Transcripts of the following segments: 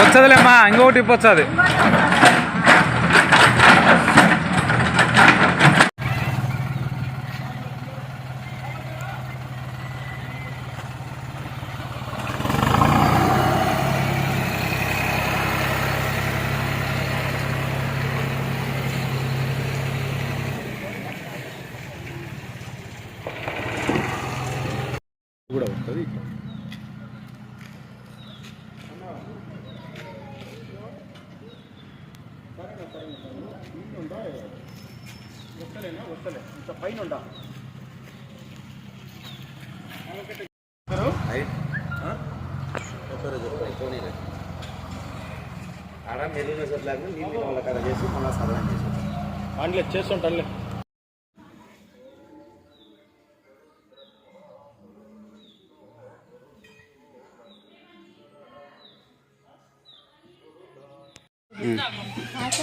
వచ్చదులేమ్మా ఇంకొకటి టిప్ వస్తుంది కూడా వస్తుంది ఆడ మెరుగు సెట్లాగా నీళ్ళు వాళ్ళ కథ చేసి మళ్ళీ సదనం చేసి ఆన్లే చేస్తుంటానులే.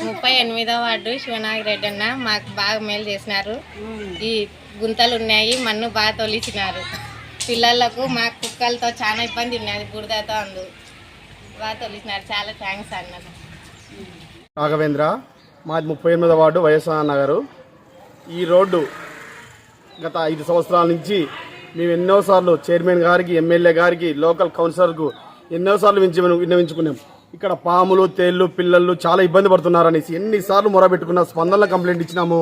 ముప్పై ఎనిమిదో వార్డు శివనాగిరెడ్డి అన్న మాకు బాగా మేలు చేసినారు. ఈ గుంతలు ఉన్నాయి మన్ను బాగా తొలిచినారు. పిల్లలకు మా కుక్కలతో చాలా ఇబ్బంది ఉన్నది బురదతో అందు. బాగా తొలిచినారు. చాలా థ్యాంక్స్ అన్న. రాఘవేంద్ర మాది ముప్పై ఎనిమిదో వార్డు వైఎస్ఆర్ నగరు ఈ రోడ్డు గత ఐదు సంవత్సరాల నుంచి మేము ఎన్నోసార్లు చైర్మన్ గారికి ఎమ్మెల్యే గారికి లోకల్ కౌన్సిలర్కు ఎన్నోసార్లు వించి విన్నవించుకున్నాం. ఇక్కడ పాములు తేళ్ళు పిల్లలు చాలా ఇబ్బంది పడుతున్నారు అనేసి ఎన్నిసార్లు మొరబెట్టుకున్నా స్పందనలో కంప్లైంట్ ఇచ్చినాము.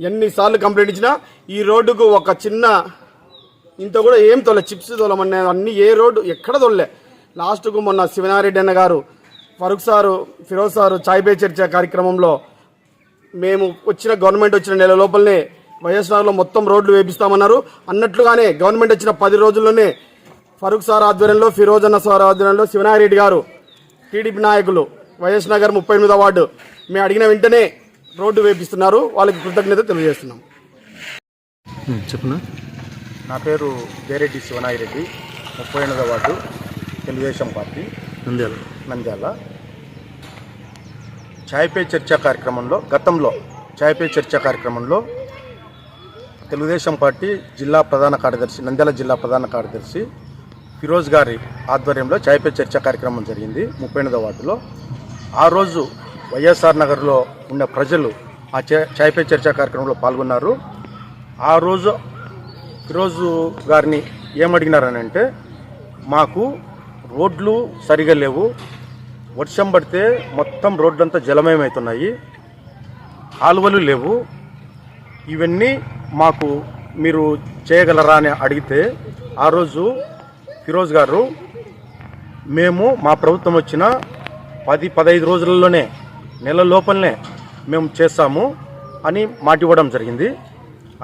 ఎన్నిసార్లు కంప్లైంట్ ఇచ్చినా ఈ రోడ్డుకు ఒక చిన్న ఇంత కూడా ఏం తోలే చిప్స్ తోలమన్నా అన్ని ఏ రోడ్డు ఎక్కడ తొలలే. లాస్ట్కు మొన్న శివనారెడ్డి అన్న గారు Farooq sir Firoz sir Chai pay Charcha కార్యక్రమంలో మేము వచ్చిన గవర్నమెంట్ వచ్చిన నెల లోపలనే వైఎస్ఆర్లో మొత్తం రోడ్లు వేపిస్తామన్నారు. అన్నట్లుగానే గవర్నమెంట్ వచ్చిన పది రోజుల్లోనే ఫరూక్ సార్ ఆధ్వర్యంలో ఫిరోజ్ అన్న సార్ ఆధ్వర్యంలో శివనారెడ్డి గారు టీడీపీ నాయకులు వైఎస్ నగర్ ముప్పై ఎనిమిదో వార్డు మేము అడిగిన వెంటనే రోడ్డు వేపిస్తున్నారు. వాళ్ళకి కృతజ్ఞత తెలియజేస్తున్నాం. చెప్పునా? నా పేరు దేరెడ్డి శివనాగిరెడ్డి ముప్పై ఎనిమిదో వార్డు తెలుగుదేశం పార్టీ నంద్యాల. నంద్యాల. ఛాయ్ పే చర్చా కార్యక్రమంలో గతంలో ఛాయ్ పే చర్చా కార్యక్రమంలో తెలుగుదేశం పార్టీ జిల్లా ప్రధాన కార్యదర్శి నంద్యాల జిల్లా ప్రధాన కార్యదర్శి ఫిరోజ్ గారి ఆధ్వర్యంలో ఛాయ్ పే కార్యక్రమం జరిగింది ముప్పై ఎనిమిదో వార్డులో. ఆ రోజు వైఎస్ఆర్ నగర్లో ఉన్న ప్రజలు ఆ చాయ్పే ఛాయ్ పే కార్యక్రమంలో పాల్గొన్నారు. ఆ రోజు ఫిరోజు గారిని ఏమడిగినారని అంటే మాకు రోడ్లు సరిగా లేవు వర్షం పడితే మొత్తం రోడ్లంతా జలమయమవుతున్నాయి కాలువలు లేవు. ఇవన్నీ మాకు మీరు చేయగలరా అని అడిగితే ఆ రోజు ఫిరోజ్ గారు మేము మా ప్రభుత్వం వచ్చిన పది పదహైదు రోజులలోనే నెల లోపలనే మేము చేస్తాము అని మాట ఇవ్వడం జరిగింది.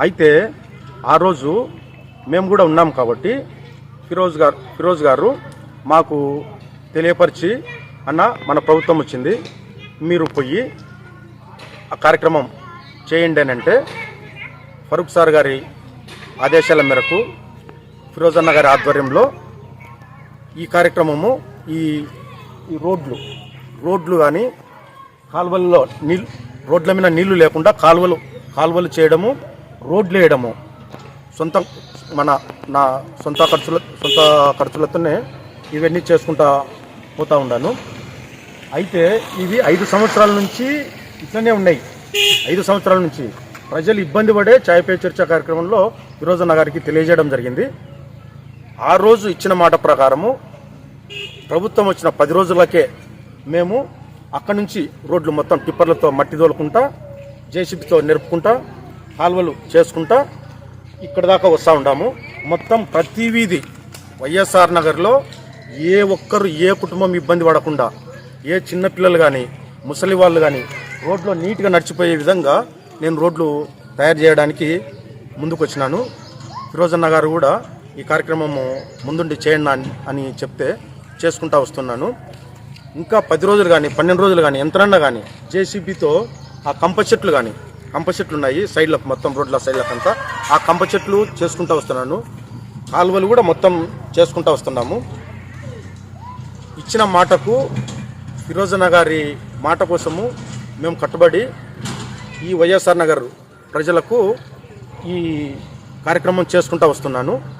అయితే ఆ రోజు మేము కూడా ఉన్నాం కాబట్టి ఫిరోజ్ గారు ఫిరోజ్ గారు మాకు తెలియపరిచి అన్న మన ప్రభుత్వం వచ్చింది మీరు పోయి ఆ కార్యక్రమం చేయండి అని అంటే ఫరూక్ సార్ గారి ఆదేశాల మేరకు ఫిరోజ్ అన్న గారి ఆధ్వర్యంలో ఈ కార్యక్రమము ఈ ఈ రోడ్లు రోడ్లు కానీ కాలువల్లో నీళ్ళు రోడ్ల మీద నీళ్ళు లేకుండా కాలువలు కాలువలు చేయడము రోడ్లు వేయడము. సొంత మన నా సొంత ఖర్చుల సొంత ఖర్చులతోనే ఇవన్నీ చేసుకుంటా పోతా ఉన్నాను అయితే ఇవి ఐదు సంవత్సరాల నుంచి ఇట్లనే ఉన్నాయి. ఐదు సంవత్సరాల నుంచి ప్రజలు ఇబ్బంది పడే ఛాయ్ పే చర్చ కార్యక్రమంలో ఫిరోజన్న గారికి తెలియజేయడం జరిగింది. ఆ రోజు ఇచ్చిన మాట ప్రకారము ప్రభుత్వం వచ్చిన పది రోజులకే మేము అక్కడి నుంచి రోడ్లు మొత్తం టిప్పర్లతో మట్టి తోలుకుంటా జేసీబీతో నిరుపుకుంటా కాలువలు చేసుకుంటా ఇక్కడ దాకా వస్తూ ఉంటాము మొత్తం ప్రతి వీధి వైఎస్ఆర్ నగర్లో ఏ ఒక్కరు ఏ కుటుంబం ఇబ్బంది పడకుండా ఏ చిన్నపిల్లలు కానీ ముసలి వాళ్ళు కానీ రోడ్లో నీట్గా నడిచిపోయే విధంగా నేను రోడ్లు తయారు చేయడానికి ముందుకు వచ్చినాను ఫిరోజన్న గారు కూడా ఈ కార్యక్రమము ముందుండి చేయండి అని- చెప్తే చేసుకుంటా వస్తున్నాను. ఇంకా పది రోజులు కానీ పన్నెండు రోజులు కానీ ఎంతనన్నా కానీ జేసీబీతో ఆ కంప చెట్లు కానీ కంప చెట్లు ఉన్నాయి సైడ్లకు మొత్తం రోడ్ల సైడ్లకు అంతా ఆ కంప చెట్లు చేసుకుంటా వస్తున్నాను. కాలువలు కూడా మొత్తం చేసుకుంటా వస్తున్నాము. ఇచ్చిన మాటకు ఫిరోజన్న గారి మాట కోసము మేము కట్టుబడి ఈ వైఎస్ఆర్ నగర్ ప్రజలకు ఈ కార్యక్రమం చేసుకుంటా వస్తున్నాను.